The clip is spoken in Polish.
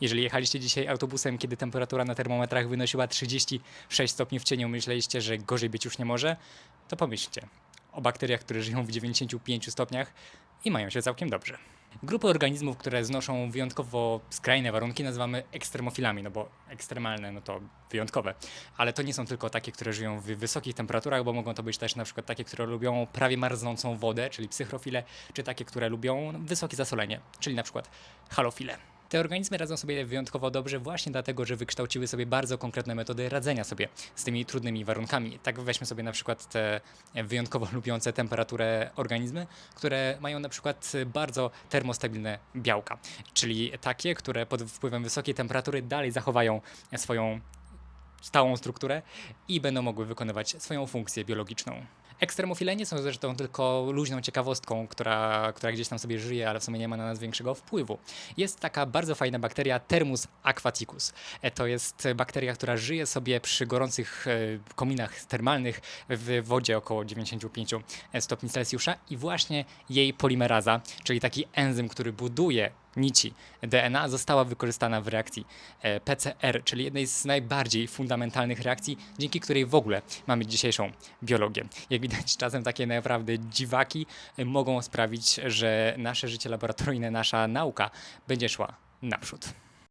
Jeżeli jechaliście dzisiaj autobusem, kiedy temperatura na termometrach wynosiła 36 stopni w cieniu, myśleliście, że gorzej być już nie może, to pomyślcie o bakteriach, które żyją w 95 stopniach i mają się całkiem dobrze. Grupy organizmów, które znoszą wyjątkowo skrajne warunki, nazywamy ekstremofilami, no bo ekstremalne, no to wyjątkowe. Ale to nie są tylko takie, które żyją w wysokich temperaturach, bo mogą to być też na przykład takie, które lubią prawie marznącą wodę, czyli psychrofile, czy takie, które lubią wysokie zasolenie, czyli na przykład halofile. Te organizmy radzą sobie wyjątkowo dobrze właśnie dlatego, że wykształciły sobie bardzo konkretne metody radzenia sobie z tymi trudnymi warunkami. Tak weźmy sobie na przykład te wyjątkowo lubiące temperaturę organizmy, które mają na przykład bardzo termostabilne białka, czyli takie, które pod wpływem wysokiej temperatury dalej zachowają swoją stałą strukturę i będą mogły wykonywać swoją funkcję biologiczną. Ekstremofile nie są zresztą tylko luźną ciekawostką, która, która gdzieś tam sobie żyje, ale w sumie nie ma na nas większego wpływu. Jest taka bardzo fajna bakteria Thermus aquaticus. E, To jest bakteria, która żyje sobie przy gorących e, kominach termalnych w wodzie około 95 stopni Celsjusza i właśnie jej polimeraza, czyli taki enzym, który buduje nici DNA została wykorzystana w reakcji e, PCR, czyli jednej z najbardziej fundamentalnych reakcji, dzięki której w ogóle mamy dzisiejszą biologię. Jak widać, czasem takie naprawdę dziwaki e, mogą sprawić, że nasze życie laboratoryjne, nasza nauka będzie szła naprzód.